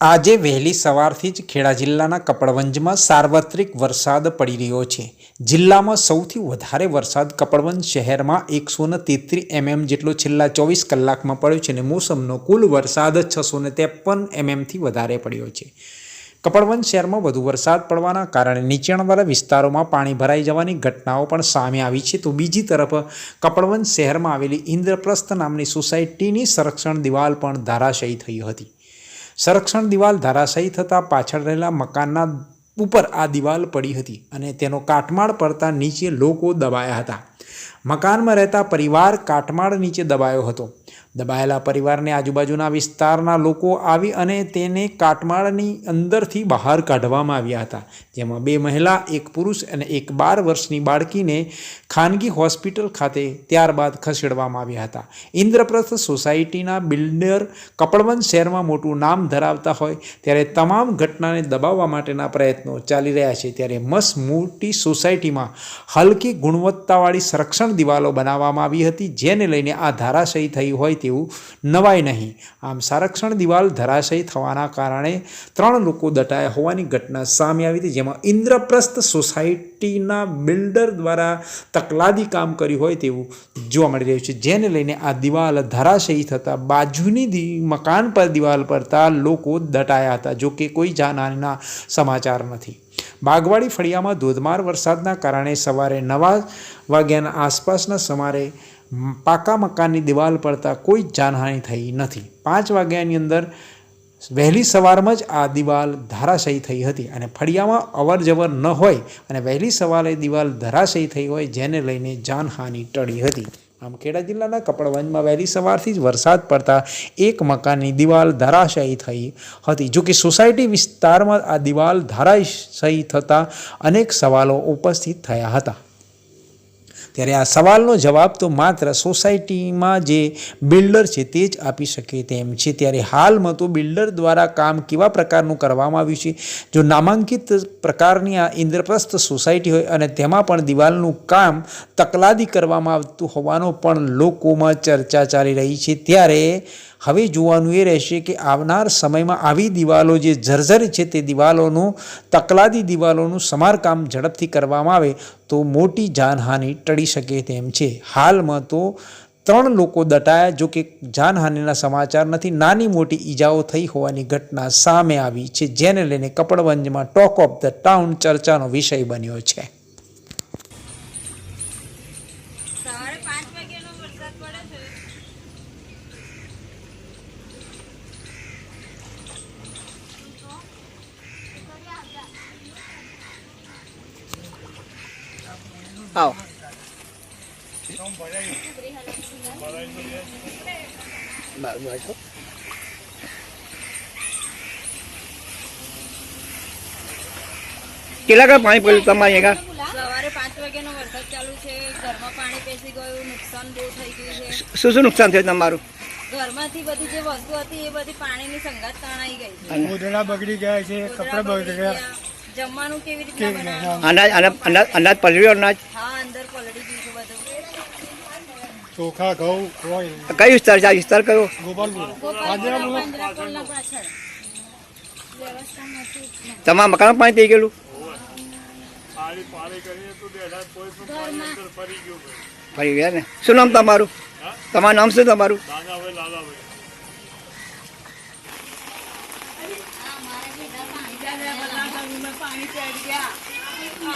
આજે વહેલી સવારથી જ ખેડા જિલ્લાના કપડવંજમાં સાર્વત્રિક વરસાદ પડી રહ્યો છે. જિલ્લામાં સૌથી વધારે વરસાદ કપડવંજ શહેરમાં એકસો ને તેત્રીસ એમએમ જેટલો છેલ્લા ચોવીસ કલાકમાં પડ્યો છે અને મોસમનો કુલ વરસાદ છસો ને ત્રેપન એમએમથી વધારે પડ્યો છે. કપડવંજ શહેરમાં વધુ વરસાદ પડવાના કારણે નીચાણવાળા વિસ્તારોમાં પાણી ભરાઈ જવાની ઘટનાઓ પણ સામે આવી છે. તો બીજી તરફ કપડવંજ શહેરમાં આવેલી ઇન્દ્રપ્રસ્થ નામની સોસાયટીની સંરક્ષણ દિવાલ પણ ધરાશયી થઈ હતી. સંરક્ષણ દિવાલ ધરાશયી થતાં પાછળ રહેલા મકાનના ઉપર આ દિવાલ પડી હતી અને તેનો કાટમાળ પડતા નીચે લોકો દબાયા હતા. મકાનમાં રહેતા પરિવાર કાટમાળ નીચે દબાયો હતો. દબાયેલા પરિવારને આજુબાજુના વિસ્તારના લોકો આવી અને તેને કાટમાળની અંદરથી બહાર કાઢવામાં આવ્યા હતા. જેમાં બે મહિલા, એક પુરુષ અને એક બાર વર્ષની બાળકીને ખાનગી હોસ્પિટલ ખાતે ત્યારબાદ ખસેડવામાં આવ્યા હતા. ઇન્દ્રપ્રસ્થ સોસાયટીના બિલ્ડર કપડવંત શહેરમાં મોટું નામ ધરાવતા હોય ત્યારે તમામ ઘટનાને દબાવવા માટેના પ્રયત્નો ચાલી રહ્યા છે. ત્યારે મસ મોટી સોસાયટીમાં હલકી ગુણવત્તાવાળી સંરક્ષણ દિવાલો બનાવવામાં આવી હતી, જેને લઈને આ ધારાશયી થઈ હોય તેવું નવાય નહીં. આમ સંરક્ષણ દિવાલ ધરાશયી થવાના કારણે ત્રણ લોકો દટાયા હોવાની ઘટના સામે આવી હતી, જેમાં ઇન્દ્રપ્રસ્થ સોસાયટીના બિલ્ડર દ્વારા તકલાદી કામ કર્યું હોય તેવું જોવા મળી રહ્યું છે. જેને લઈને આ દિવાલ ધરાશયી થતાં બાજુની મકાન પર, દિવાલ પડતા લોકો દટાયા હતા, જો કે કોઈ જાનહાનિના સમાચાર નથી. બાગવાડી ફળિયામાં ધોધમાર વરસાદના કારણે સવારે નવા વાગ્યાના આસપાસના સમારે પાકા મકાનની દિવાલ પડતા કોઈ જાનહાનિ થઈ નથી. પાંચ વાગ્યાની અંદર વહેલી સવારમાં જ આ દિવાલ ધરાશયી થઈ હતી અને ફળિયામાં અવર જવર ન હોય અને વહેલી સવારે દિવાલ ધરાશયી થઈ હોય જેને લઈને જાનહાનિ ટળી હતી. આમ ખેડા જિલ્લાના કપડવંજમાં વહેલી સવારથી જ વરસાદ પડતા એક મકાનની દિવાલ ધરાશયી થઈ હતી. જો કે સોસાયટી વિસ્તારમાં આ દિવાલ ધરાશયી થતાં અનેક સવાલો ઉપસ્થિત થયા હતા. ત્યારે આ સવાલનો જવાબ તો માત્ર સોસાયટીમાં જે બિલ્ડર છે તે જ આપી શકે તેમ છે. ત્યારે હાલમાં તો બિલ્ડર દ્વારા કામ કેવા પ્રકારનું કરવામાં આવ્યું છે? જો નામાંકિત પ્રકારની આ ઇન્દ્રપ્રસ્થ સોસાયટી હોય અને તેમાં પણ દિવાલનું કામ તકલાદી કરવામાં આવતું હોવાનો પણ લોકોમાં ચર્ચા ચાલી રહી છે. ત્યારે હવે જોવાનું એ રહેશે કે આવનાર સમયમાં આવી દિવાલો જે જર્જરિત છે તે દિવાલોનું, તકલાદી દિવાલોનું સમારકામ ઝડપથી કરવામાં આવે તો મોટી જાનહાનિ ટળી શકે તેમ છે. હાલમાં તો ત્રણ લોકો દટાયા જો કે જાનહાનિના સમાચાર નથી. નાની મોટી ઈજાઓ થઈ હોવાની ઘટના સામે આવી છે, જેને લઈને કપડવંજમાં ટોક ઓફ ધ ટાઉન ચર્ચાનો વિષય બન્યો છે સવારે પાંચ વાગ્યાનો વરસાદ પડે છે આવો. કેટલા કા પાણી પડ્યું તમારે અહીંયા સવારે પાંચ વાગ્યાનો વરસાદ ચાલુ છે ઘરમાં પાણી પેસી ગયું નુકસાન બહુ થઈ ગયું છે. શું શું નુકસાન થયું તમારું? ઘરમાંથી બધી જે વસ્તુ હતી એ બધી પાણીની સંગાત તણાઈ ગઈ છે. બગડી ગયા છે કપડા બગડી ગયા. જમવાનું કેવી રીતના? બનાવવાનું અનાજ અનાજ અનાજ પલળ્યું અનાજ? હા અંદર પલળી ગયું બધું. ચોખા ઘઉં હોય વિસ્તાર છે? આ વિસ્તાર કયો? તમારા મકાનમાં પાણી થઈ ગયેલું? ફરી ગયા ને. શું નામ તમારું? તમારું નામ શું તમારું?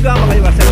শুধু আমার ভার্সেল